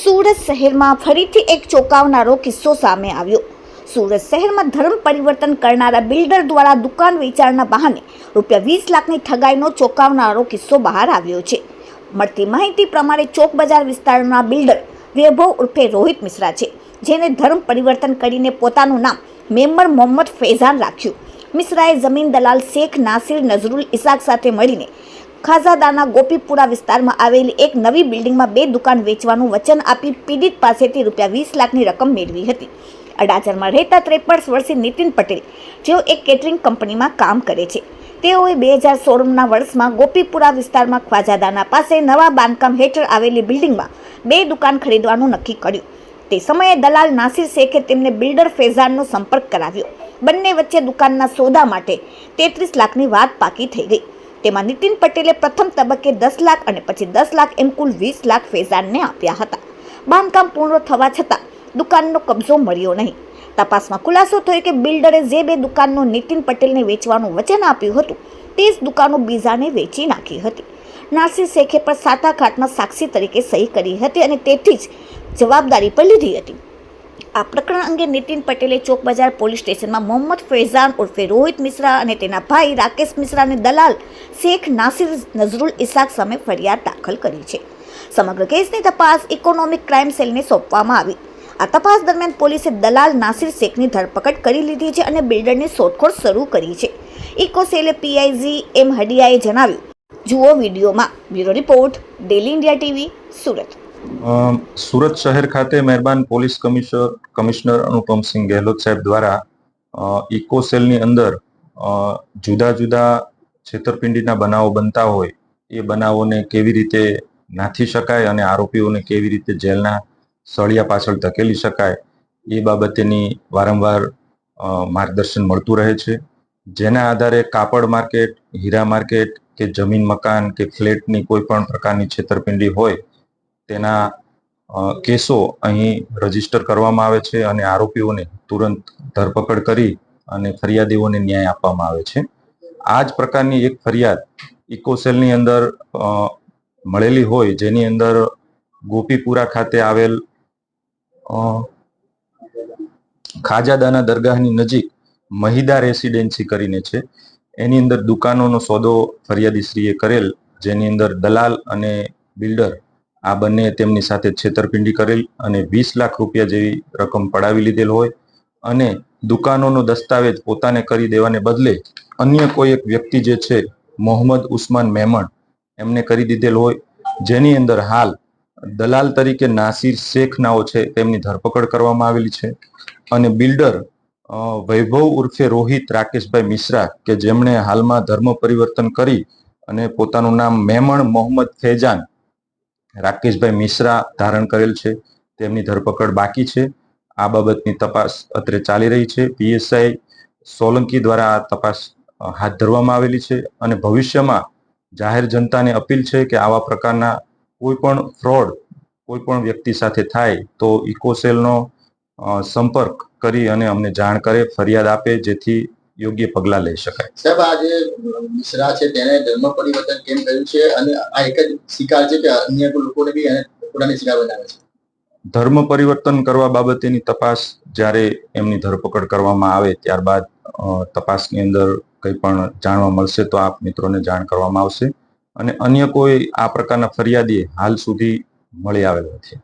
સુરત શહેરમાં ફરીથી એક ચોંકાવનારો કિસ્સો સામે આવ્યો. સુરત શહેરમાં ધર્મ પરિવર્તન કરનારા બિલ્ડર દ્વારા દુકાન વેચાણના બહાને રૂપિયા વીસ લાખની ઠગાઈનો ચોંકાવનારો કિસ્સો બહાર આવ્યો છે. મળતી માહિતી પ્રમાણે ચોક બજાર વિસ્તારના બિલ્ડર વૈભવ ઉર્ફે રોહિત મિશ્રા છે, જેને ધર્મ પરિવર્તન કરીને પોતાનું નામ મેમ્બર મોહમ્મદ ફૈઝાન રાખ્યું. મિશ્રાએ જમીન દલાલ શેખ નાસિર નઝરુલ ઇસાક સાથે મળીને ખાઝાદાના ગોપીપુરા વિસ્તારમાં આવેલી એક નવી બિલ્ડિંગમાં બે દુકાન વેચવાનું વચન આપી પીડિત પાસેથી રૂપિયા વીસ લાખની રકમ મેળવી હતી. અડાજરમાં રહેતા ત્રેપન વર્ષીય નીતિન પટેલ, જેઓ એક કેટરિંગ કંપનીમાં કામ કરે છે. તેઓએ બે હજાર સોળના વર્ષમાં ગોપીપુરા વિસ્તારમાં ખ્વાજાદાના પાસે નવા બાંધકામ હેઠળ આવેલી બિલ્ડિંગમાં બે દુકાન ખરીદવાનું નક્કી કર્યું. તે સમયે દલાલ નાસિર શેખે તેમને બિલ્ડર ફેઝાનનો સંપર્ક કરાવ્યો. બંને વચ્ચે દુકાનના સોદા માટે તેત્રીસ લાખની વાત પાકી થઈ ગઈ. તેમાં નીતિન પટેલે પ્રથમ તબક્કે દસ લાખ અને પછી દસ લાખ એમ કુલ વીસ લાખ ફેઝાનને આપ્યા હતા. બાંધકામ પૂર્ણ થવા છતાં દુકાનનો કબજો મળ્યો નહીં. તપાસમાં ખુલાસો થયો કે બિલ્ડરે જે બે દુકાનનો નીતિન પટેલને વેચવાનું વચન આપ્યું હતું, તે જ દુકાનો બીજાને વેચી નાખી હતી. નાસિર શેખે પણ સાતાઘાટમાં સાક્ષી તરીકે સહી કરી હતી અને તેથી જ જવાબદારી પર લીધી હતી. આ પ્રકરણ અંગે નીતિન પટેલે ચોક બજાર પોલીસ સ્ટેશનમાં મોહમ્મદ ફૈઝાન ઉર્ફે રોહિત મિશ્રા અને તેના ભાઈ રાકેશ મિશ્રાને દલાલ શેખ નાસિર નઝરુલ ઇસાક સામે ફરિયાદ દાખલ કરી છે. સમગ્ર કેસની તપાસ ઇકોનોમિક ક્રાઇમ સેલને સોંપવામાં આવી. આ તપાસ દરમિયાન પોલીસે દલાલ નાસિર શેખની ધરપકડ કરી લીધી છે અને બિલ્ડરની શોધખોળ શરૂ કરી છે. ઇકો સેલે પીઆઈજી એમ હડિયાએ જણાવ્યું. જુઓ વિડીયોમાં. Bureau report, Daily India TV, Surat. Surat શહેર ખાતે મહેરબાન police commissioner commissioner Anupamsingh Gehlot સાહેબ દ્વારા ઇકો સેલની અંદર જુદા જુદા છેતરપિંડીના બનાવો બનતા હોય, એ બનાવોને કેવી રીતે નાથી શકાય અને આરોપીઓને કેવી રીતે જેલના સળિયા પાછળ ધકેલી શકાય, એ બાબતેની વારંવાર માર્ગદર્શન મળતું રહે છે. જેના આધારે કાપડ માર્કેટ, હીરા માર્કેટ કે જમીન મકાન કે ફ્લેટની કોઈ પણ પ્રકારની છેતરપિંડી હોય તેના કેસો અહીં રજિસ્ટર કરવામાં આવે છે અને આરોપીઓને તુરંત ધરપકડ કરી અને ફરિયાદીઓને ન્યાય આપવામાં આવે છે. આ જ પ્રકારની એક ફરિયાદ ઇકોસેલની અંદર મળેલી હોય જેની અંદર ગોપીપુરા ખાતે આવેલ ખાજાદાના દરગાહની નજીક મહિદા રેસિડેન્સી કરીને છે. એની અંદર દુકાનોનો સોદો ફરિયાદીશ્રીએ કરેલ, જેની અંદર દલાલ અને બિલ્ડર આ બંને તેમની સાથે છેતરપિંડી કરેલ અને વીસ લાખ રૂપિયા જેવી રકમ પડાવી લીધેલ હોય અને દુકાનોનો દસ્તાવેજ પોતાને કરી દેવાને બદલે અન્ય કોઈ એક વ્યક્તિ જે છે, મોહમ્મદ ઉસ્માન મેમણ, એમને કરી દીધેલ હોય. જેની અંદર હાલ દલાલ તરીકે નાસિર શેખ નાઓ છે, તેમની ધરપકડ કરવામાં આવેલી છે. અને બિલ્ડર વૈભવ ઉર્ફે રોહિત રાકેશભાઈ મિશ્રા કે જેમણે હાલમાં ધર્મ પરિવર્તન કરી અને પોતાનું નામ મેમણ મોહમ્મદ ફૈજાન રાકેશભાઈ મિશ્રા ધારણ કરેલ છે. તેમની ધરપકડ બાકી છે. આ બાબતની તપાસ અત્રે ચાલી રહી છે. પીએસઆઈ સોલંકી દ્વારા આ તપાસ હાથ ધરવામાં આવેલી છે અને ભવિષ્યમાં જાહેર જનતાને અપીલ છે કે આવા પ્રકારના કોઈ પણ ફ્રોડ, કોઈ પણ વ્યક્તિ સાથે થાય તો ઇકોસેલનો સંપર્ક કરી અને અમને જાણ કરે, ફરિયાદ આપે, જેથી યોગ્ય પગલાં લઈ શકાય. સાહેબ આ જે મિશ્રા છે તેને ધર્મ પરિવર્તન કેમ કર્યું છે? અને આ એક જ શિકાર છે કે અન્ય લોકોને બી એને પોતાની શિકાર બનાવે છે? ધર્મ પરિવર્તન કરવા બાબતેની તપાસ જ્યારે એમની ધરપકડ કરવામાં આવે ત્યારબાદ તપાસની અંદર કંઈ પણ જાણવા મળશે તો આપ મિત્રોને જાણ કરવામાં આવશે. અને અન્ય કોઈ આ પ્રકારના ફરિયાદી હાલ સુધી મળી આવેલ નથી.